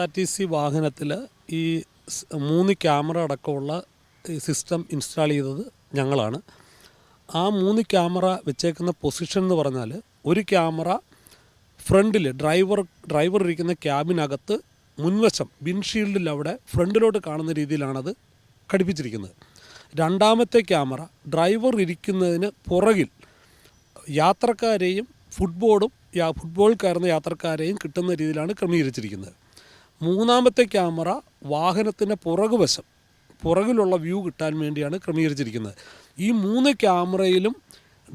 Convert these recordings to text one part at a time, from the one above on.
R T C വാഹനത്തിൽ ഈ മൂന്ന് ക്യാമറ അടക്കമുള്ള സിസ്റ്റം ഇൻസ്റ്റാൾ ചെയ്തത് ഞങ്ങളാണ്. ആ മൂന്ന് ക്യാമറ വെച്ചേക്കുന്ന പൊസിഷൻ എന്ന് പറഞ്ഞാൽ ഒരു ക്യാമറ ഫ്രണ്ടിൽ ഡ്രൈവർ ഡ്രൈവർ ഇരിക്കുന്ന ക്യാബിനകത്ത് മുൻവശം വിൻഷീൽഡിൽ അവിടെ ഫ്രണ്ടിലോട്ട് കാണുന്ന രീതിയിലാണത് ഘടിപ്പിച്ചിരിക്കുന്നത്. രണ്ടാമത്തെ ക്യാമറ ഡ്രൈവർ ഇരിക്കുന്നതിന് പുറകിൽ യാത്രക്കാരെയും ഫുട്ബോളും ഫുട്ബോൾ കയറുന്ന യാത്രക്കാരെയും കിട്ടുന്ന രീതിയിലാണ് ക്രമീകരിച്ചിരിക്കുന്നത്. മൂന്നാമത്തെ ക്യാമറ വാഹനത്തിന്റെ പുറകുവശം പുറകിലുള്ള വ്യൂ കിട്ടാൻ വേണ്ടിയാണ് ക്രമീകരിച്ചിരിക്കുന്നത്. ഈ മൂന്ന് ക്യാമറയിലും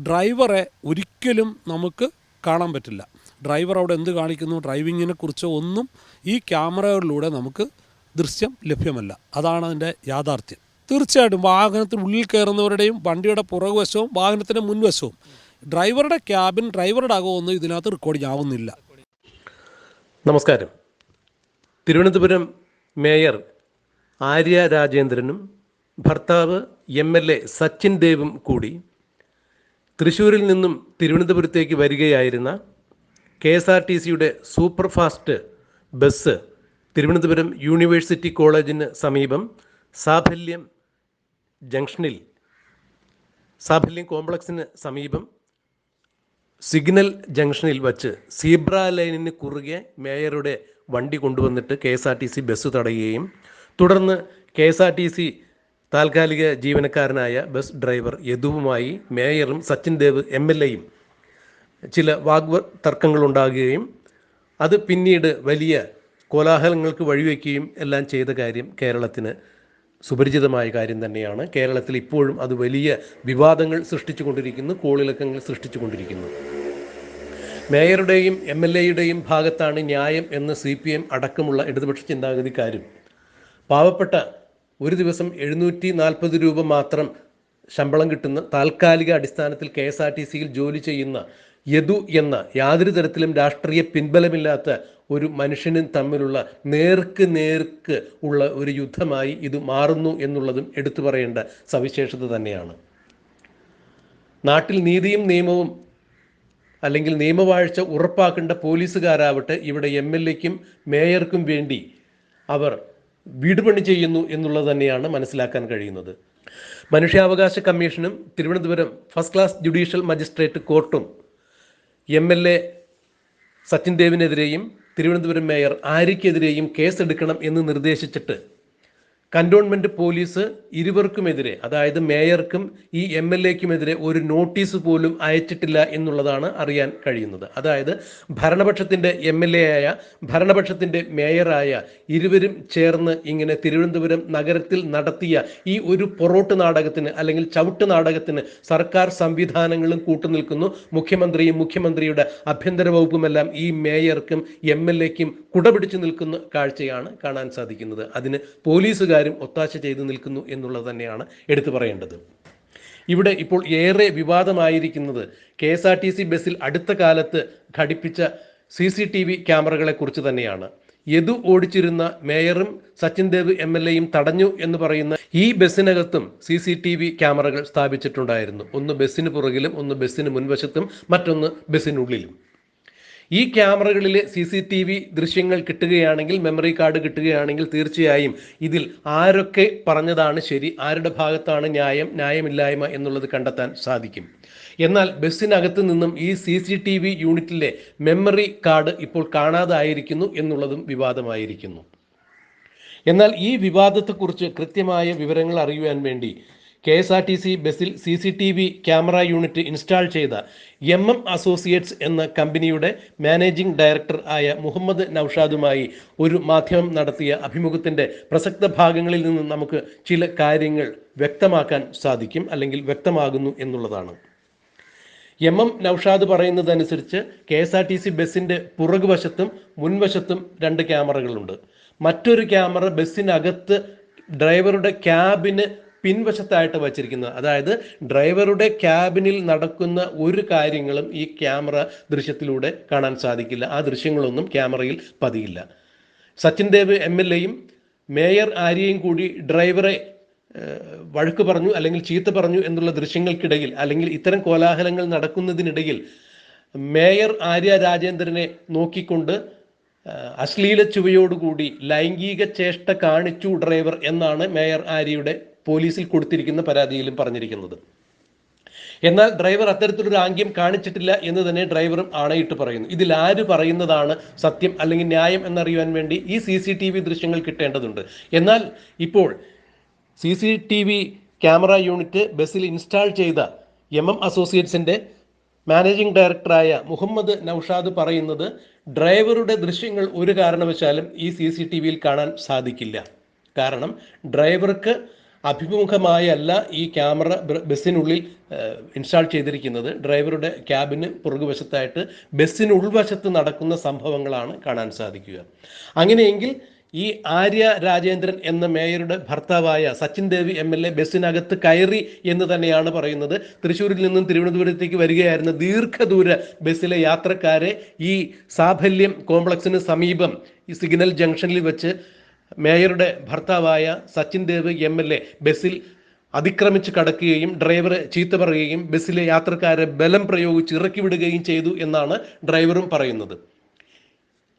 ഡ്രൈവറെ ഒരിക്കലും നമുക്ക് കാണാൻ പറ്റില്ല. ഡ്രൈവർ അവിടെ എന്ത് കാണിക്കുന്നു ഡ്രൈവിങ്ങിനെ കുറിച്ചോ ഒന്നും ഈ ക്യാമറകളിലൂടെ നമുക്ക് ദൃശ്യം ലഭ്യമല്ല. അതാണ് അതിന്റെ യാഥാർത്ഥ്യം. തീർച്ചയായിട്ടും വാഹനത്തിന് ഉള്ളിൽ കയറുന്നവരുടെയും വണ്ടിയുടെ പുറകുവശവും വാഹനത്തിന്റെ മുൻവശവും ഡ്രൈവറുടെ ക്യാബിൻ ഡ്രൈവറുടെ അകമൊന്നും ഇതിനകത്ത് റെക്കോർഡിംഗ് ആവുന്നില്ല. നമസ്കാരം. തിരുവനന്തപുരം മേയർ ആര്യ രാജേന്ദ്രനും ഭർത്താവ് എം എൽ എ സച്ചിൻ ദേവും കൂടി തൃശ്ശൂരിൽ നിന്നും തിരുവനന്തപുരത്തേക്ക് വരികയായിരുന്ന കെ എസ് ആർ ടി സിയുടെ super fast bus Thiruvananthapuram university കോളേജിന് സമീപം സാഫല്യം ജംഗ്ഷനിൽ സാഫല്യം കോംപ്ലക്സിന് സമീപം സിഗ്നൽ ജംഗ്ഷനിൽ വച്ച് സീബ്ര ലൈനിന് കുറുകെ മേയറുടെ വണ്ടി കൊണ്ടുവന്നിട്ട് K S R T C bus തടയുകയും തുടർന്ന് K S R T C താൽക്കാലിക ജീവനക്കാരനായ ബസ് ഡ്രൈവർ യദുവുമായി മേയറും സച്ചിൻ ദേവ് എം എൽ എയും ചില വാഗ്വ തർക്കങ്ങളുണ്ടാകുകയും അത് പിന്നീട് വലിയ കോലാഹലങ്ങൾക്ക് വഴിവെക്കുകയും എല്ലാം ചെയ്ത കാര്യം കേരളത്തിന് സുപരിചിതമായ കാര്യം തന്നെയാണ്. കേരളത്തിൽ ഇപ്പോഴും അത് വലിയ വിവാദങ്ങൾ സൃഷ്ടിച്ചുകൊണ്ടിരിക്കുന്നു കോളിളക്കങ്ങൾ സൃഷ്ടിച്ചുകൊണ്ടിരിക്കുന്നു. മേയറുടെയും എം എൽ എയുടെയും ഭാഗത്താണ് ന്യായം എന്ന് സി പി എം അടക്കമുള്ള ഇടതുപക്ഷ ചിന്താഗതിക്കാരും. പാവപ്പെട്ട ഒരു ദിവസം എഴുന്നൂറ്റി നാൽപ്പത് രൂപ മാത്രം ശമ്പളം കിട്ടുന്ന താൽക്കാലിക അടിസ്ഥാനത്തിൽ കെ എസ് ആർ ടി സിയിൽ ജോലി ചെയ്യുന്ന യദു എന്ന യാതൊരു തരത്തിലും രാഷ്ട്രീയ പിൻബലമില്ലാത്ത ഒരു മനുഷ്യനും തമ്മിലുള്ള നേർക്ക് നേർക്ക് ഉള്ള ഒരു യുദ്ധമായി ഇത് മാറുന്നു എന്നുള്ളതും എടുത്തു പറയേണ്ട സവിശേഷത തന്നെയാണ്. നാട്ടിൽ നീതിയും നിയമവും അല്ലെങ്കിൽ നിയമവാഴ്ച ഉറപ്പാക്കേണ്ട പോലീസുകാരാവട്ടെ ഇവിടെ എം എൽ എക്കും മേയർക്കും വേണ്ടി അവർ വീടുപണി ചെയ്യുന്നു എന്നുള്ളത് തന്നെയാണ് മനസ്സിലാക്കാൻ കഴിയുന്നത്. മനുഷ്യാവകാശ കമ്മീഷനും Thiruvananthapuram first class judicial magistrate കോർട്ടും M L A Sachin ദേവിനെതിരെയും തിരുവനന്തപുരം മേയർ ആര്യക്കെതിരെയും കേസെടുക്കണം എന്ന് നിർദ്ദേശിച്ചിട്ട് കന്റോൺമെന്റ് പോലീസ് ഇരുവർക്കുമെതിരെ അതായത് മേയർക്കും ഈ എം എൽ എക്കുമെതിരെ ഒരു നോട്ടീസ് പോലും അയച്ചിട്ടില്ല എന്നുള്ളതാണ് അറിയാൻ കഴിയുന്നത്. അതായത് ഭരണപക്ഷത്തിന്റെ എം എൽ എ ആയ ഭരണപക്ഷത്തിന്റെ മേയറായ ഇരുവരും ചേർന്ന് ഇങ്ങനെ തിരുവനന്തപുരം നഗരത്തിൽ നടത്തിയ ഈ ഒരു പൊറോട്ട് നാടകത്തിന് അല്ലെങ്കിൽ ചവിട്ട് നാടകത്തിന് സർക്കാർ സംവിധാനങ്ങളും കൂട്ടുനിൽക്കുന്നു. മുഖ്യമന്ത്രിയും മുഖ്യമന്ത്രിയുടെ ആഭ്യന്തര വകുപ്പുമെല്ലാം ഈ മേയർക്കും എം എൽ എക്കും കുടപിടിച്ചു നിൽക്കുന്ന കാഴ്ചയാണ് കാണാൻ സാധിക്കുന്നത്. അതിന് പോലീസുകാരും ഒത്താശ ചെയ്തു നിൽക്കുന്നു എന്നുള്ളത് തന്നെയാണ് എടുത്തു പറയേണ്ടത്. ഇവിടെ ഇപ്പോൾ ഏറെ വിവാദമായിരിക്കുന്നത് K S R T C ബസ്സിൽ അടുത്ത കാലത്ത് ഘടിപ്പിച്ച സി സി ടി വി ക്യാമറകളെ കുറിച്ച് തന്നെയാണ്. യദു ഓടിച്ചിരുന്ന മേയറും സച്ചിൻ ദേവ് എം എൽ എയും തടഞ്ഞു എന്ന് പറയുന്ന ഈ ബസ്സിനകത്തും സി സി ടി വി ക്യാമറകൾ സ്ഥാപിച്ചിട്ടുണ്ടായിരുന്നു. ഒന്ന് ബസ്സിന് പുറകിലും ഒന്ന് ബസ്സിന് മുൻവശത്തും മറ്റൊന്ന് ബസ്സിനുള്ളിലും. ഈ ക്യാമറകളിലെ സി സി ടി വി ദൃശ്യങ്ങൾ കിട്ടുകയാണെങ്കിൽ മെമ്മറി കാർഡ് കിട്ടുകയാണെങ്കിൽ തീർച്ചയായും ഇതിൽ ആരൊക്കെ പറഞ്ഞതാണ് ശരി ആരുടെ ഭാഗത്താണ് ന്യായം ന്യായമില്ലായ്മ എന്നുള്ളത് കണ്ടെത്താൻ സാധിക്കും. എന്നാൽ ബസ്സിനകത്ത് നിന്നും ഈ സി സി ടി വി യൂണിറ്റിലെ മെമ്മറി കാർഡ് ഇപ്പോൾ കാണാതായിരിക്കുന്നു എന്നുള്ളതും വിവാദമായിരിക്കുന്നു. എന്നാൽ ഈ വിവാദത്തെക്കുറിച്ച് കൃത്യമായ വിവരങ്ങൾ അറിയുവാൻ വേണ്ടി K S R T C ബസ്സിൽ C C T V camera unit install ചെയ്ത എം എം അസോസിയേറ്റ്സ് എന്ന കമ്പനിയുടെ മാനേജിംഗ് ഡയറക്ടർ ആയ മുഹമ്മദ് നൌഷാദുമായി ഒരു മാധ്യമം നടത്തിയ അഭിമുഖത്തിന്റെ പ്രസക്ത ഭാഗങ്ങളിൽ നിന്ന് നമുക്ക് ചില കാര്യങ്ങൾ വ്യക്തമാക്കാൻ സാധിക്കും അല്ലെങ്കിൽ വ്യക്തമാകുന്നു എന്നുള്ളതാണ്. എം എം നൌഷാദ് പറയുന്നതനുസരിച്ച് K S R T C ബസ്സിന്റെ പുറകുവശത്തും മുൻവശത്തും രണ്ട് ക്യാമറകളുണ്ട്. മറ്റൊരു ക്യാമറ ബസ്സിനകത്ത് ഡ്രൈവറുടെ ക്യാബിന് പിൻവശത്തായിട്ട് വച്ചിരിക്കുന്നത്. അതായത് ഡ്രൈവറുടെ ക്യാബിനിൽ നടക്കുന്ന ഒരു കാര്യങ്ങളും ഈ ക്യാമറ ദൃശ്യത്തിലൂടെ കാണാൻ സാധിക്കില്ല. ആ ദൃശ്യങ്ങളൊന്നും ക്യാമറയിൽ പതിയില്ല. സച്ചിൻ ദേവ് എം എൽ എയും മേയർ ആര്യയും കൂടി ഡ്രൈവറെ വഴക്ക് പറഞ്ഞു അല്ലെങ്കിൽ ചീത്ത പറഞ്ഞു എന്നുള്ള ദൃശ്യങ്ങൾക്കിടയിൽ അല്ലെങ്കിൽ ഇത്തരം കോലാഹലങ്ങൾ നടക്കുന്നതിനിടയിൽ മേയർ ആര്യ രാജേന്ദ്രനെ നോക്കിക്കൊണ്ട് അശ്ലീല ചുവയോടുകൂടി ലൈംഗിക ചേഷ്ട കാണിച്ചു ഡ്രൈവർ എന്നാണ് മേയർ ആര്യയുടെ പോലീസിൽ കൊടുത്തിരിക്കുന്ന പരാതിയിലും പറഞ്ഞിരിക്കുന്നത്. എന്നാൽ ഡ്രൈവർ അത്തരത്തിലൊരു ആംഗ്യം കാണിച്ചിട്ടില്ല എന്ന് തന്നെ ഡ്രൈവറും ആണയിട്ട് പറയുന്നു. ഇതിൽ ആര് പറയുന്നതാണ് സത്യം അല്ലെങ്കിൽ ന്യായം എന്നറിയുവാൻ വേണ്ടി ഈ സി സി ടി വി ദൃശ്യങ്ങൾ കിട്ടേണ്ടതുണ്ട്. എന്നാൽ ഇപ്പോൾ C C T V camera unit ബസ്സിൽ ഇൻസ്റ്റാൾ ചെയ്ത എം എം അസോസിയേറ്റ്സിന്റെ മാനേജിംഗ് ഡയറക്ടറായ മുഹമ്മദ് നൌഷാദ് പറയുന്നത് ഡ്രൈവറുടെ ദൃശ്യങ്ങൾ ഒരു കാരണവശാലും ഈ സി സി ടി വിയിൽ കാണാൻ സാധിക്കില്ല. കാരണം ഡ്രൈവർക്ക് അഭിമുഖമായല്ല ഈ ക്യാമറ ബസ്സിനുള്ളിൽ ഇൻസ്റ്റാൾ ചെയ്തിരിക്കുന്നത്. ഡ്രൈവറുടെ ക്യാബിന് പുറകുവശത്തായിട്ട് ബസ്സിന് ഉൾവശത്ത് നടക്കുന്ന സംഭവങ്ങളാണ് കാണാൻ സാധിക്കുക. അങ്ങനെയെങ്കിൽ ഈ ആര്യ രാജേന്ദ്രൻ എന്ന മേയറുടെ ഭർത്താവായ Sachin Devi M L A ബസ്സിനകത്ത് കയറി എന്ന് തന്നെയാണ് പറയുന്നത്. തൃശ്ശൂരിൽ നിന്നും തിരുവനന്തപുരത്തേക്ക് വരികയായിരുന്ന ദീർഘദൂര ബസ്സിലെ യാത്രക്കാരെ ഈ സാഫല്യം കോംപ്ലക്സിന് സമീപം ഈ സിഗ്നൽ ജംഗ്ഷനിൽ വെച്ച് മേയറുടെ ഭർത്താവായ Sachin Dev M L A ബസ്സിൽ അതിക്രമിച്ച് കടക്കുകയും ഡ്രൈവറെ ചീത്ത പറയുകയും ബസ്സിലെ യാത്രക്കാരെ ബലം പ്രയോഗിച്ച് ഇറക്കി വിടുകയും ചെയ്തു എന്നാണ് ഡ്രൈവറും പറയുന്നത്.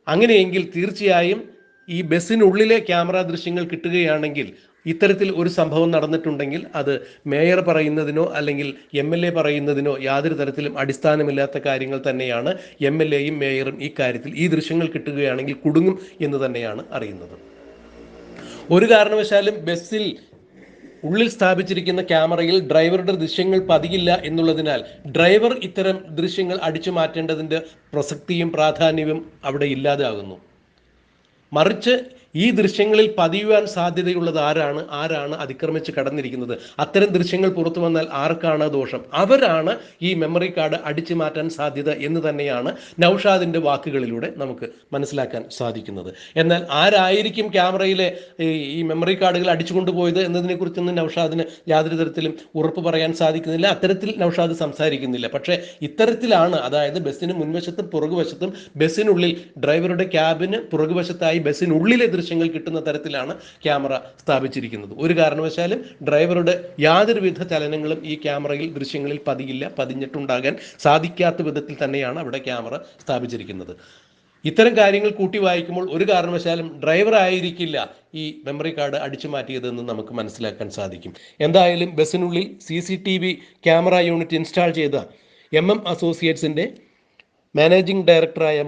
അങ്ങനെയെങ്കിൽ തീർച്ചയായും ഈ ബസ്സിനുള്ളിലെ ക്യാമറ ദൃശ്യങ്ങൾ കിട്ടുകയാണെങ്കിൽ ഇത്തരത്തിൽ ഒരു സംഭവം നടന്നിട്ടുണ്ടെങ്കിൽ അത് മേയർ പറയുന്നതിനോ അല്ലെങ്കിൽ എം എൽ എ പറയുന്നതിനോ യാതൊരു തരത്തിലും അടിസ്ഥാനമില്ലാത്ത കാര്യങ്ങൾ തന്നെയാണ് എം എൽ എയും മേയറും ഈ കാര്യത്തിൽ ഈ ദൃശ്യങ്ങൾ കിട്ടുകയാണെങ്കിൽ കുടുങ്ങും എന്ന് തന്നെയാണ് അറിയുന്നത്. ഒരു കാരണവശാലും ബസ്സിൽ ഉള്ളിൽ സ്ഥാപിച്ചിരിക്കുന്ന ക്യാമറയിൽ ഡ്രൈവറുടെ ദൃശ്യങ്ങൾ പതിയില്ല എന്നുള്ളതിനാൽ ഡ്രൈവർ ഇത്തരം ദൃശ്യങ്ങൾ അടിച്ചു മാറ്റേണ്ടതിന്റെ പ്രസക്തിയും പ്രാധാന്യവും അവിടെ ഇല്ലാതാകുന്നു. മറിച്ച് ഈ ദൃശ്യങ്ങളിൽ പതിയുവാൻ സാധ്യതയുള്ളത് ആരാണ്? ആരാണ് അതിക്രമിച്ച് കടന്നിരിക്കുന്നത്? അത്തരം ദൃശ്യങ്ങൾ പുറത്തു വന്നാൽ ആർക്കാണ് ദോഷം? അവരാണ് ഈ മെമ്മറി കാർഡ് അടിച്ചു മാറ്റാൻ സാധ്യത എന്ന് തന്നെയാണ് നൌഷാദിന്റെ വാക്കുകളിലൂടെ നമുക്ക് മനസ്സിലാക്കാൻ സാധിക്കുന്നത്. എന്നാൽ ആരായിരിക്കും ക്യാമറയിലെ ഈ മെമ്മറി കാർഡുകൾ അടിച്ചു കൊണ്ടുപോയത് എന്നതിനെക്കുറിച്ചൊന്നും നൌഷാദിന് യാതൊരു തരത്തിലും ഉറപ്പ് പറയാൻ സാധിക്കുന്നില്ല. അത്തരത്തിൽ നൌഷാദ് സംസാരിക്കുന്നില്ല. പക്ഷേ ഇത്തരത്തിലാണ് അതായത് ബസ്സിന് മുൻവശത്തും പുറകുവശത്തും ബസ്സിനുള്ളിൽ ഡ്രൈവറുടെ ക്യാബിന് പുറകുവശത്തായി ബസ്സിനുള്ളിലെ ദൃശ്യങ്ങൾ കിട്ടുന്ന തരത്തിലാണ് ക്യാമറ സ്ഥാപിച്ചിരിക്കുന്നത്. ഒരു കാരണവശാലും ഡ്രൈവറുടെ യാതൊരു വിധ ചലനങ്ങളും ഈ ക്യാമറയിൽ ദൃശ്യങ്ങളിൽ പതിയില്ല പതിഞ്ഞിട്ടുണ്ടാകാൻ സാധിക്കാത്ത വിധത്തിൽ തന്നെയാണ് അവിടെ ക്യാമറ സ്ഥാപിച്ചിരിക്കുന്നത്. ഇത്തരം കാര്യങ്ങൾ കൂട്ടി വായിക്കുമ്പോൾ ഒരു കാരണവശാലും ഡ്രൈവർ ആയിരിക്കില്ല ഈ മെമ്മറി കാർഡ് അടിച്ചു മാറ്റിയതെന്ന് നമുക്ക് മനസ്സിലാക്കാൻ സാധിക്കും. എന്തായാലും ബസ്സിനുള്ളിൽ C C T V camera unit install ചെയ്ത എം എം അസോസിയേറ്റ്സിന്റെ മാനേജിംഗ് ഡയറക്ടറായ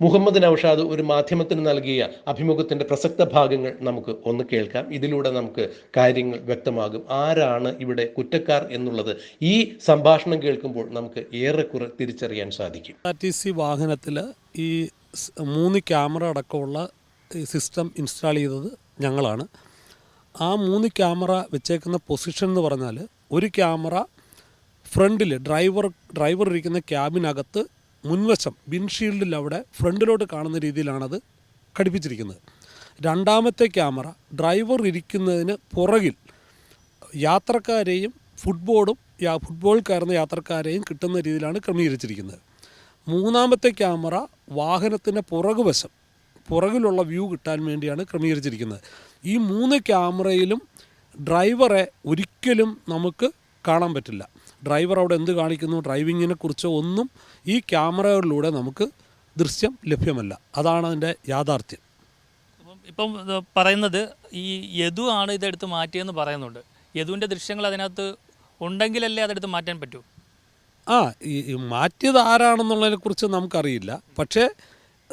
മുഹമ്മദ് നൌഷാദ് ഒരു മാധ്യമത്തിന് നൽകിയ അഭിമുഖത്തിന്റെ പ്രസക്ത ഭാഗങ്ങൾ നമുക്ക് ഒന്ന് കേൾക്കാം. ഇതിലൂടെ നമുക്ക് കാര്യങ്ങൾ വ്യക്തമാകും. ആരാണ് ഇവിടെ കുറ്റക്കാർ എന്നുള്ളത് ഈ സംഭാഷണം കേൾക്കുമ്പോൾ നമുക്ക് ഏറെക്കുറെ തിരിച്ചറിയാൻ സാധിക്കും. ആർ ടി സി വാഹനത്തിൽ ഈ മൂന്ന് ക്യാമറ അടക്കമുള്ള സിസ്റ്റം ഇൻസ്റ്റാൾ ചെയ്തത് ഞങ്ങളാണ്. ആ മൂന്ന് ക്യാമറ വെച്ചേക്കുന്ന പൊസിഷൻ എന്ന് പറഞ്ഞാൽ ഒരു ക്യാമറ ഫ്രണ്ടിൽ ഡ്രൈവർ ഡ്രൈവർ ഇരിക്കുന്ന ക്യാബിനകത്ത് മുൻവശം വിൻഷീൽഡിൽ അവിടെ ഫ്രണ്ടിലോട്ട് കാണുന്ന രീതിയിലാണത് ഘടിപ്പിച്ചിരിക്കുന്നത്. രണ്ടാമത്തെ ക്യാമറ ഡ്രൈവർ ഇരിക്കുന്നതിന് പുറകിൽ യാത്രക്കാരെയും ഫുട്ബോളും ഫുട്ബോൾ കയറുന്ന യാത്രക്കാരെയും കിട്ടുന്ന രീതിയിലാണ് ക്രമീകരിച്ചിരിക്കുന്നത്. മൂന്നാമത്തെ ക്യാമറ വാഹനത്തിന്റെ പുറകുവശം പുറകിലുള്ള വ്യൂ കിട്ടാൻ വേണ്ടിയാണ് ക്രമീകരിച്ചിരിക്കുന്നത്. ഈ മൂന്ന് ക്യാമറയിലും ഡ്രൈവറെ ഒരിക്കലും നമുക്ക് കാണാൻ പറ്റില്ല. ഡ്രൈവർ അവിടെ എന്ത് കാണിക്കുന്നു? ഡ്രൈവിങ്ങിനെ കുറിച്ചോ ഒന്നും ഈ ക്യാമറകളിലൂടെ നമുക്ക് ദൃശ്യം ലഭ്യമല്ല. അതാണ് അതിന്റെ യാഥാർത്ഥ്യം. ഇപ്പം പറയുന്നത് ഈ യദു ആണ് ഇതെടുത്ത് മാറ്റിയെന്ന് പറയുന്നുണ്ട്. യദുവിന്റെ ദൃശ്യങ്ങൾ അതിനകത്ത് ഉണ്ടെങ്കിലല്ലേ അതെടുത്ത് മാറ്റാൻ പറ്റൂ? ആ ഈ ഈ മാറ്റിയത് ആരാണെന്നുള്ളതിനെ കുറിച്ച് നമുക്കറിയില്ല. പക്ഷേ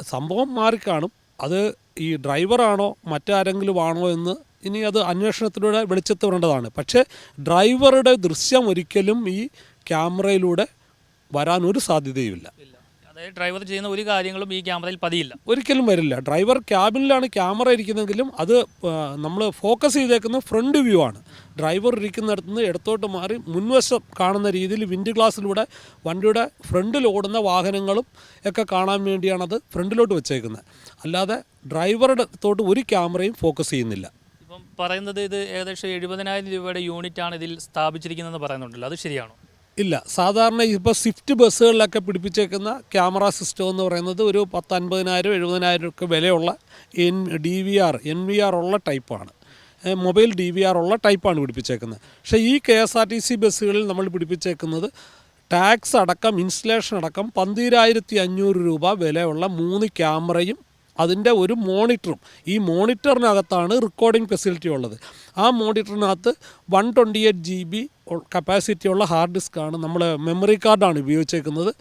സംഭവം മാറിക്കാണും. അത് ഈ ഡ്രൈവറാണോ മറ്റാരെങ്കിലും ആണോ എന്ന് ഇനി അത് അന്വേഷണത്തിലൂടെ വെളിച്ചത്ത് വരേണ്ടതാണ്. പക്ഷേ ഡ്രൈവറുടെ ദൃശ്യം ഒരിക്കലും ഈ ക്യാമറയിലൂടെ വരാൻ ഒരു സാധ്യതയുമില്ല. അതായത് ഡ്രൈവർ ചെയ്യുന്ന ഒരു കാര്യങ്ങളും ഈ ക്യാമറയിൽ പതിയില്ല. ഒരിക്കലും വരില്ല. ഡ്രൈവർ ക്യാബിനിലാണ് ക്യാമറ ഇരിക്കുന്നതെങ്കിലും അത് നമ്മൾ ഫോക്കസ് ചെയ്തേക്കുന്ന ഫ്രണ്ട് വ്യൂ ആണ്. ഡ്രൈവർ ഇരിക്കുന്നിടത്ത് നിന്ന് ഇടത്തോട്ട് മാറി മുൻവശം കാണുന്ന രീതിയിൽ വിൻഡ് ഗ്ലാസ്സിലൂടെ വണ്ടിയുടെ ഫ്രണ്ടിൽ ഓടുന്ന വാഹനങ്ങളും ഒക്കെ കാണാൻ വേണ്ടിയാണ് അത് ഫ്രണ്ടിലോട്ട് വെച്ചേക്കുന്നത്. അല്ലാതെ ഡ്രൈവറുടെ തോട്ട് ഒരു ക്യാമറയും ഫോക്കസ് ചെയ്യുന്നില്ല. പറയുന്നത് ഇത് ഏകദേശം എഴുപതിനായിരം രൂപയുടെ യൂണിറ്റ് ആണ് ഇതിൽ സ്ഥാപിച്ചിരിക്കുന്നതെന്ന് പറയുന്നുണ്ടല്ലോ. അത് ശരിയാണോ? ഇല്ല. സാധാരണ ഇപ്പോൾ സ്വിഫ്റ്റ് ബസ്സുകളിലൊക്കെ പിടിപ്പിച്ചേക്കുന്ന ക്യാമറ സിസ്റ്റം എന്ന് പറയുന്നത് ഒരു പത്ത് അൻപതിനായിരം എഴുപതിനായിരം ഒക്കെ വിലയുള്ള N D V R N V R ഉള്ള ടൈപ്പാണ്. മൊബൈൽ ഡി വി ആർ ഉള്ള ടൈപ്പാണ് പിടിപ്പിച്ചേക്കുന്നത്. പക്ഷേ ഈ K S R T C ബസ്സുകളിൽ നമ്മൾ പിടിപ്പിച്ചേക്കുന്നത് ടാക്സ് അടക്കം ഇൻസ്റ്റലേഷൻ അടക്കം പന്തിരായിരത്തി അഞ്ഞൂറ് രൂപ വിലയുള്ള മൂന്ന് ക്യാമറയും അതിന്റെ ഒരു മോണിറ്ററും. ഈ മോണിറ്ററിനകത്താണ് റെക്കോർഡിംഗ് ഫെസിലിറ്റി ഉള്ളത്. ആ മോണിറ്ററിനകത്ത് one twenty eight G B capacity ഉള്ള ഹാർഡ് ഡിസ്ക്കാണ് നമ്മൾ മെമ്മറി കാർഡാണ് ഉപയോഗിച്ചേക്കുന്നത്.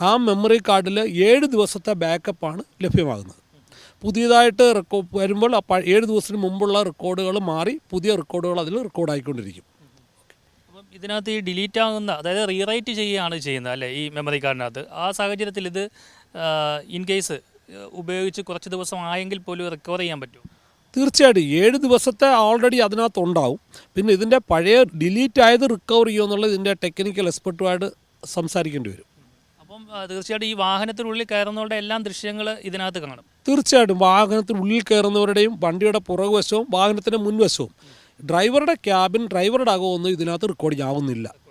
ആ മെമ്മറി കാർഡിൽ ഏഴ് ദിവസത്തെ ബാക്കപ്പാണ് ലഭ്യമാകുന്നത്. പുതിയതായിട്ട് റെക്കോ വരുമ്പോൾ ഏഴ് ദിവസത്തിന് മുമ്പുള്ള റെക്കോർഡുകൾ മാറി പുതിയ റെക്കോർഡുകൾ അതിൽ റെക്കോർഡായിക്കൊണ്ടിരിക്കും ഇതിനകത്ത് ഈ ഡിലീറ്റ് ആകുന്ന അതായത് റീറൈറ്റ് ചെയ്യുകയാണ് ചെയ്യുന്നത് അല്ലേ ഈ മെമ്മറി കാർഡിനകത്ത് ആ സാഹചര്യത്തിൽ ഇത് ഇൻ കേസ് ഉപയോഗിച്ച് കുറച്ച് ദിവസം ആയെങ്കിൽ പോലും റിക്കവർ ചെയ്യാൻ പറ്റും തീർച്ചയായിട്ടും. ഏഴ് ദിവസത്തെ ഓൾറെഡി അതിനകത്ത് ഉണ്ടാവും പിന്നെ ഇതിന്റെ പഴയ ഡിലീറ്റ് ആയത് റിക്കവർ ചെയ്യുമോ എന്നുള്ളത് ഇതിന്റെ ടെക്നിക്കൽ എക്സ്പെർട്ടുമായിട്ട് സംസാരിക്കേണ്ടി വരും. അപ്പം തീർച്ചയായിട്ടും ഈ വാഹനത്തിനുള്ളിൽ കയറുന്നവരുടെ എല്ലാം ദൃശ്യങ്ങൾ ഇതിനകത്ത് കാണും. തീർച്ചയായിട്ടും. വാഹനത്തിനുള്ളിൽ കയറുന്നവരുടെയും വണ്ടിയുടെ പുറകുവശവും വാഹനത്തിന്റെ മുൻവശവും. ഡ്രൈവറുടെ ക്യാബിൻ ഡ്രൈവറുടെ അകമൊന്നും ഇതിനകത്ത് റെക്കോർഡ് ആവുന്നില്ല